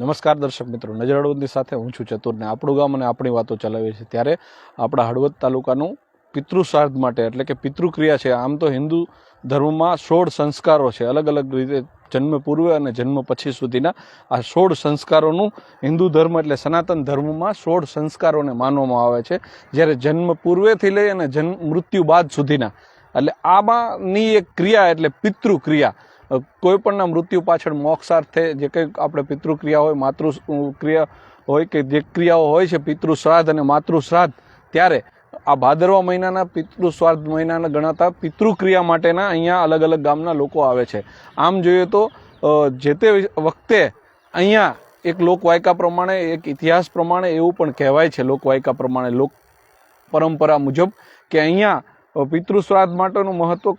નમસ્કાર દર્શક મિત્રો નજર હળવદની સાથે હું છું ચતુરને આપણું ગામ અને આપણી વાતો ચલાવીએ છીએ ત્યારે આપણા હળવદ તાલુકાનું પિતૃ શ્રાદ્ધ માટે, એટલે કે પિતૃક્રિયા છે. આમ તો હિન્દુ ધર્મમાં સોળ સંસ્કારો છે. અલગ અલગ રીતે જન્મ પૂર્વે અને જન્મ પછી સુધીના આ સોળ સંસ્કારોનું હિન્દુ ધર્મ એટલે સનાતન ધર્મમાં સોળ સંસ્કારોને માનવામાં આવે છે. જ્યારે જન્મ પૂર્વેથી લઈ અને જન્મ મૃત્યુ બાદ સુધીના. એટલે આમાંની એક ક્રિયા એટલે પિતૃક્રિયા. અ, કોઈ પણના મૃત્યુ પાછળ મોક્ષાર્થે જે કંઈ આપણે પિતૃક્રિયા હોય માતૃ ક્રિયા હોય કે જે ક્રિયાઓ હોય છે પિતૃ શ્રાદ્ધ અને માતૃ શ્રાદ્ધ ત્યારે આ ભાદરવા મહિનાના પિતૃ શ્રાદ્ધ મહિનાના ગણાતા પિતૃક્રિયા માટેના અહીંયા અલગ અલગ ગામના લોકો આવે છે. આમ જોઈએ તો જે તે વખતે અહીંયા એક લોકવાયકા પ્રમાણે એક ઇતિહાસ પ્રમાણે એવું પણ કહેવાય છે લોકવાયકા પ્રમાણે લોક પરંપરા મુજબ કે અહીંયા પિતૃશ્રાદ્ધ પિતૃ શ્રાદ્ધ માટેનું મહત્વ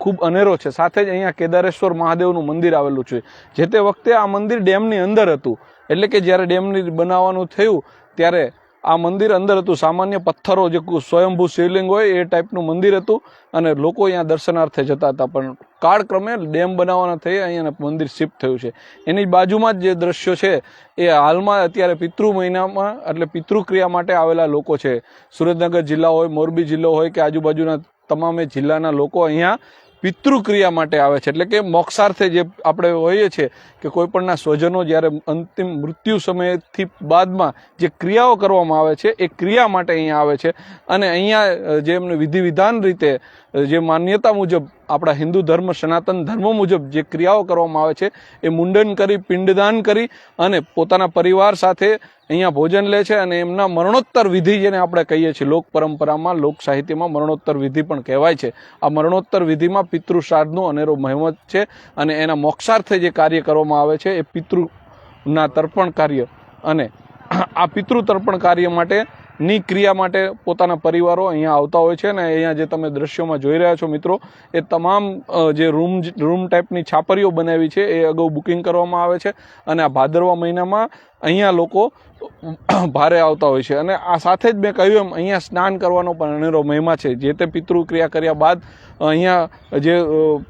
ખૂબ અનેરો છે. સાથે જ અહીંયા કેદારેશ્વર મહાદેવનું મંદિર આવેલું છે. જે તે વખતે આ મંદિર ડેમની અંદર હતું. એટલે કે જ્યારે ડેમની બનાવવાનું થયું, ત્યારે આ મંદિર અંદર હતું. સામાન્ય પથ્થરો જે સ્વયંભૂ શિવલિંગ હોય એ ટાઈપનું મંદિર હતું અને લોકો અહીંયા દર્શનાર્થે જતા હતા. પણ કાળક્રમે ડેમ બનાવવાના થઈ અહીંયા મંદિર શિફ્ટ થયું છે. એની બાજુમાં જ જે દ્રશ્યો છે, એ હાલમાં અત્યારે પિતૃ મહિનામાં, એટલે પિતૃક્રિયા માટે આવેલા લોકો છે. સુરેન્દ્રનગર જિલ્લા હોય, મોરબી જિલ્લો હોય કે આજુબાજુના તમામે જિલ્લાના લોકો અહીંયા પિતૃક્રિયા માટે આવે છે. એટલે કે મોક્ષાર્થે જે આપણે હોઈએ છીએ કે કોઈપણના સ્વજનો જ્યારે અંતિમ મૃત્યુ સમયથી બાદમાં જે ક્રિયાઓ કરવામાં આવે છે, એ ક્રિયા માટે અહીંયા આવે છે. અને અહીંયા જે એમને વિધિ વિધાન રીતે જે માન્યતા મુજબ આપણા હિન્દુ ધર્મ, સનાતન ધર્મ મુજબ જે ક્રિયાઓ કરવામાં આવે છે, એ મુંડન કરી, પિંડદાન કરી અને પોતાના પરિવાર સાથે અહીંયા ભોજન લે છે અને એમના મરણોત્તર વિધિ જેને આપણે કહીએ છીએ, લોક પરંપરામાં, લોક સાહિત્યમાં મરણોત્તર વિધિ પણ કહેવાય છે. આ મરણોત્તર વિધિમાં પિતૃ શ્રાદ્ધનો અનેરો મહેમત છે અને એના મોક્ષાર્થે જે કાર્ય કરવામાં આવે છે, એ પિતૃના તર્પણ કાર્ય અને આ પિતૃ તર્પણ કાર્ય માટે ની ક્રિયા માટે પોતાના પરિવારો અહીંયા આવતા હોય છે અને અહીંયા જે તમે દ્રશ્યોમાં જોઈ રહ્યા છો મિત્રો, એ તમામ જે રૂમ રૂમ ટાઈપની છાપરીઓ બનાવી છે, એ અગાઉ બુકિંગ કરવામાં આવે છે અને આ ભાદરવા મહિનામાં અહીંયા લોકો ભારે આવતા હોય છે. અને આ સાથે જ મેં કહ્યું એમ, અહીંયા સ્નાન કરવાનો પણ અનેરો મહિમા છે. જે તે પિતૃ ક્રિયા કર્યા બાદ અહીંયા જે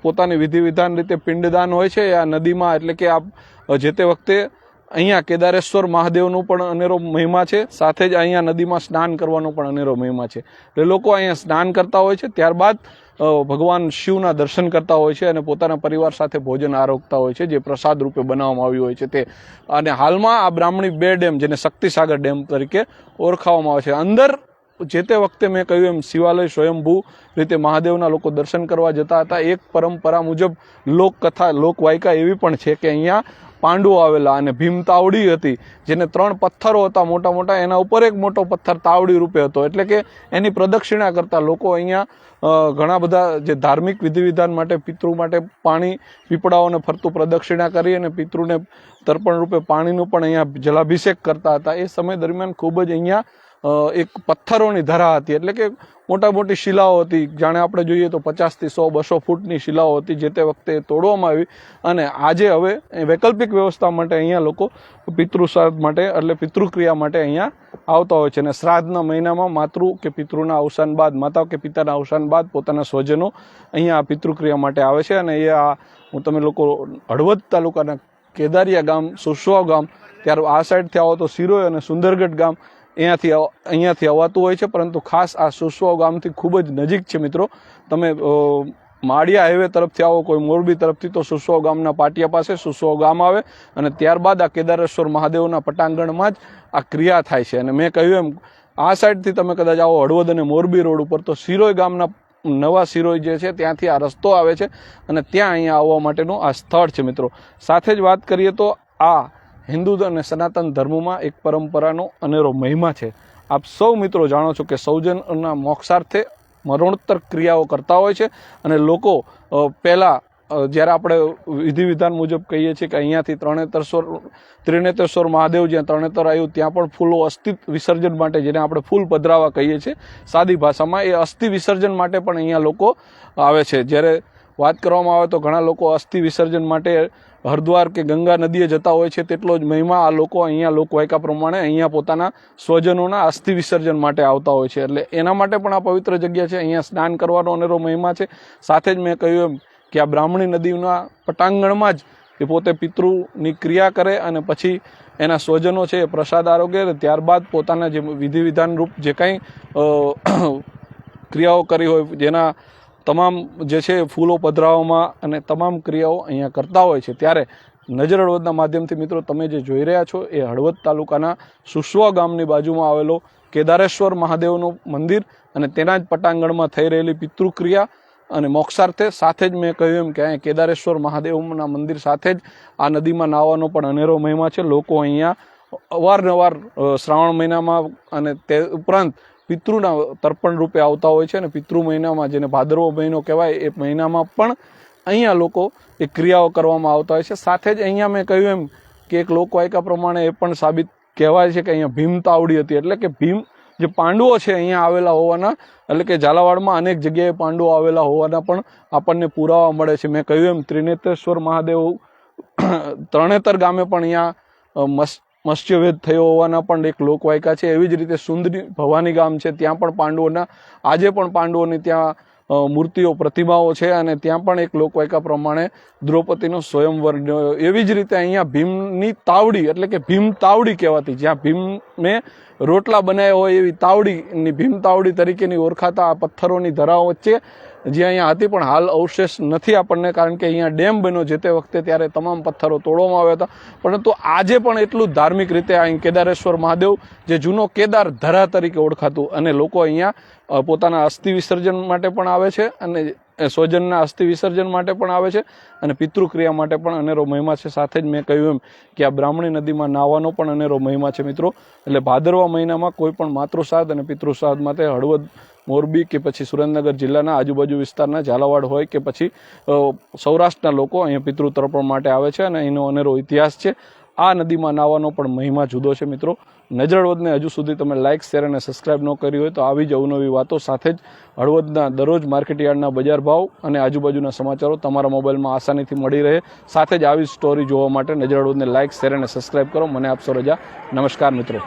પોતાની વિધિ વિધાન રીતે પિંડદાન હોય છે, આ નદીમાં એટલે કે આ જે તે વખતે અહીંયા કેદારેશ્વર મહાદેવનું પણ અનેરો મહિમા છે. સાથે જ અહીંયા નદીમાં સ્નાન કરવાનો પણ અનેરો મહિમા છે. એટલે લોકો અહીંયા સ્નાન કરતા હોય છે, ત્યારબાદ ભગવાન શિવના દર્શન કરતા હોય છે અને પોતાના પરિવાર સાથે ભોજન આરોગતા હોય છે, જે પ્રસાદ રૂપે બનાવવામાં આવ્યું હોય છે તે. અને હાલમાં આ બ્રાહ્મણી બે ડેમ જેને શક્તિસાગર ડેમ તરીકે ઓળખાવામાં આવે છે. અંદર જે તે વખતે મેં કહ્યું એમ શિવાલય સ્વયંભૂ રીતે મહાદેવના લોકો દર્શન કરવા જતા હતા. એક પરંપરા મુજબ લોકકથા, લોકવાયકા એવી પણ છે કે અહીંયા પાંડવો આવેલા અને ભીમ તાવડી હતી, જેને ત્રણ પથ્થરો હતા મોટા મોટા એના ઉપર એક મોટો પથ્થર તાવડી રૂપે હતો. એટલે કે એની પ્રદક્ષિણા કરતા લોકો અહીંયા ઘણા બધા જે ધાર્મિક વિધિવિધાન માટે, પિતૃ માટે પાણી, પીપળાઓને ફરતું પ્રદક્ષિણા કરી અને પિતૃને તર્પણ રૂપે પાણીનું પણ અહીંયા જલાભિષેક કરતા હતા. એ સમય દરમિયાન ખૂબ જ અહીંયા એક પથ્થરોની ધરા હતી. એટલે કે મોટા મોટી શિલાઓ હતી. જાણે આપણે જોઈએ તો પચાસથી સો, બસો ફૂટની શિલાઓ હતી જે તે વખતે તોડવામાં આવી. અને આજે હવે વૈકલ્પિક વ્યવસ્થા માટે અહીંયા લોકો પિતૃશ્રાદ્ધ માટે એટલે પિતૃક્રિયા માટે અહીંયા આવતા હોય છે. અને શ્રાદ્ધના મહિનામાં માતૃ કે પિતૃના અવસાન બાદ, માતા કે પિતાના અવસાન બાદ પોતાના સ્વજનો અહીંયા આ પિતૃક્રિયા માટે આવે છે. અને એ આ, હું તમે લોકો હળવદ તાલુકાના કેદારિયા ગામ સુસવા ગામ, ત્યાર આ સાઈડથી આવો તો સિરોય અને સુંદરગઢ ગામ અહીંયાથી અહીંયાથી અવાતું હોય છે, પરંતુ ખાસ આ સુસવાવ ગામથી ખૂબ જ નજીક છે મિત્રો. તમે માળિયા હાઈવે તરફથી આવો, કોઈ મોરબી તરફથી, તો સુસવાવ ગામના પાટિયા પાસે સુસવાવ ગામ આવે અને ત્યારબાદ આ કેદારેશ્વર મહાદેવના પટાંગણમાં જ આ ક્રિયા થાય છે. અને મેં કહ્યું એમ, આ સાઈડથી તમે કદાચ આવો હળવદ અને મોરબી રોડ ઉપર, તો સિરોય ગામના નવા સિરોય જે છે, ત્યાંથી આ રસ્તો આવે છે અને ત્યાં અહીંયા આવવા માટેનું આ સ્થળ છે મિત્રો. સાથે જ વાત કરીએ તો આ હિન્દુ અને સનાતન ધર્મમાં એક પરંપરાનો અનેરો મહિમા છે. આપ સૌ મિત્રો જાણો છો કે સૌજનના મોક્ષાર્થે મરણોત્તર ક્રિયાઓ કરતા હોય છે અને લોકો પહેલાં જ્યારે આપણે વિધિ વિધાન મુજબ કહીએ છીએ કે અહીંયાથી ત્રણેતરસ્વર ત્રિનેતેશ્વર મહાદેવ જ્યાં ત્રણેતર આવ્યું, ત્યાં પણ ફૂલો અસ્થિ વિસર્જન માટે જેને આપણે ફૂલ પધરાવા કહીએ છીએ, સાદી ભાષામાં એ અસ્થિ વિસર્જન માટે પણ અહીંયા લોકો આવે છે. જ્યારે વાત કરવામાં આવે તો ઘણા લોકો અસ્થિ વિસર્જન માટે હરિદ્વાર કે ગંગા નદીએ જતા હોય છે, તેટલો જ મહિમા આ લોકો અહીંયા લોકવાયકા પ્રમાણે અહીંયા પોતાના સ્વજનોના અસ્થિ વિસર્જન માટે આવતા હોય છે. એટલે એના માટે પણ આ પવિત્ર જગ્યા છે, અહીંયા સ્નાન કરવાનો અનેરો મહિમા છે. સાથે જ મેં કહ્યું એમ કે આ બ્રાહ્મણી નદીના પટાંગણમાં જ એ પોતે પિતૃની ક્રિયા કરે અને પછી એના સ્વજનો છે એ પ્રસાદ આરોગ્ય ત્યારબાદ પોતાના જે વિધિ વિધાન રૂપ જે કંઈ ક્રિયાઓ કરી હોય, જેના તમામ જે છે ફૂલો પધરાવવામાં અને તમામ ક્રિયાઓ અહીંયા કરતા હોય છે. ત્યારે નજર હળવદના માધ્યમથી મિત્રો તમે જે જોઈ રહ્યા છો એ હળવદ તાલુકાના સુસવા ગામની બાજુમાં આવેલો કેદારેશ્વર મહાદેવનું મંદિર અને તેના જ પટાંગણમાં થઈ રહેલી પિતૃક્રિયા અને મોક્ષાર્થે સાથે જ મેં કહ્યું એમ કે અહીંયા કેદારેશ્વર મહાદેવના મંદિર સાથે જ આ નદીમાં નાહવાનો પણ અનેરો મહિમા છે. લોકો અહીંયા અવારનવાર શ્રાવણ મહિનામાં અને તે ઉપરાંત પિતૃના તર્પણ રૂપે આવતા હોય છે અને પિતૃ મહિનામાં જેને ભાદરવો મહિનો કહેવાય એ મહિનામાં પણ અહીંયા લોકો એ ક્રિયાઓ કરવામાં આવતા હોય છે. સાથે જ અહીંયા મેં કહ્યું એમ કે એક લોકવાયકા પ્રમાણે એ પણ સાબિત કહેવાય છે કે અહીંયા ભીમ તાવડી હતી. એટલે કે ભીમ જે પાંડવો છે અહીંયા આવેલા હોવાના એટલે કે ઝાલાવાડમાં અનેક જગ્યાએ પાંડવો આવેલા હોવાના પણ આપણને પુરાવા મળે છે. મેં કહ્યું એમ ત્રિનેત્રેશ્વર મહાદેવ ત્રણેતર ગામે પણ અહીંયા અ, મસ મત્સ્યવેદ થયો હોવાના પણ એક લોકવાયકા છે. એવી જ રીતે સુંદરી ભવાની ગામ છે. ત્યાં પણ પાંડવોના, આજે પણ પાંડવોની ત્યાં મૂર્તિઓ, પ્રતિમાઓ છે અને ત્યાં પણ એક લોકવાયકા પ્રમાણે દ્રૌપદીનો સ્વયંવર એવી જ રીતે અહીંયા ભીમની તાવડી એટલે કે ભીમ તાવડી કહેવાતી, જ્યાં ભીમે રોટલા બનાવ્યા હોય એવી તાવડીની, ભીમ તાવડી તરીકેની ઓળખાતા આ પથ્થરોની ધરાઓ વચ્ચે જે અહીંયા હતી પણ હાલ અવશેષ નથી આપણને, કારણ કે અહીંયા ડેમ બન્યો જે તે વખતે ત્યારે તમામ પથ્થરો તોડવામાં આવ્યા હતા. પરંતુ આજે પણ એટલું ધાર્મિક રીતે અહીં કેદારેશ્વર મહાદેવ, જે જૂનો કેદાર ધરા તરીકે ઓળખાતું અને લોકો અહીંયા પોતાના અસ્થિ વિસર્જન માટે પણ આવે છે અને સ્વજનના અસ્થિ વિસર્જન માટે પણ આવે છે અને પિતૃક્રિયા માટે પણ અનેરો મહિમા છે. સાથે જ મેં કહ્યું એમ કે આ બ્રાહ્મણી નદીમાં નાહવાનો પણ અનેરો મહિમા છે મિત્રો. એટલે ભાદરવા મહિનામાં કોઈ પણ માતૃશ્રાદ્ધ અને પિતૃશ્રાદ્ધ માટે હળવદ મોરબી કે પછી સુરેન્દ્રનગર જિલ્લાના આજુબાજુ વિસ્તારના ઝાલાવાડ હોય કે પછી સૌરાષ્ટ્રના લોકો અહીંયા પિતૃ તર્પણ માટે આવે છે અને એનો અનેરો ઇતિહાસ છે. આ નદીમાં નાહવાનો પણ મહિમા જુદો છે મિત્રો. નજરવદને હજુ સુધી તમે લાઇક શેર અને સબસ્ક્રાઇબ ન કરી હોય તો આવી જ અવનવી વાતો સાથે જ હળવદના દરરોજ માર્કેટ યાર્ડના બજાર ભાવ અને આજુબાજુના સમાચારો તમારા મોબાઈલમાં આસાનીથી મળી રહે. સાથે જ આવી સ્ટોરી જોવા માટે નજરવદને લાઇક શેર અને સબસ્ક્રાઇબ કરો. મને આપશો રજા. નમસ્કાર મિત્રો.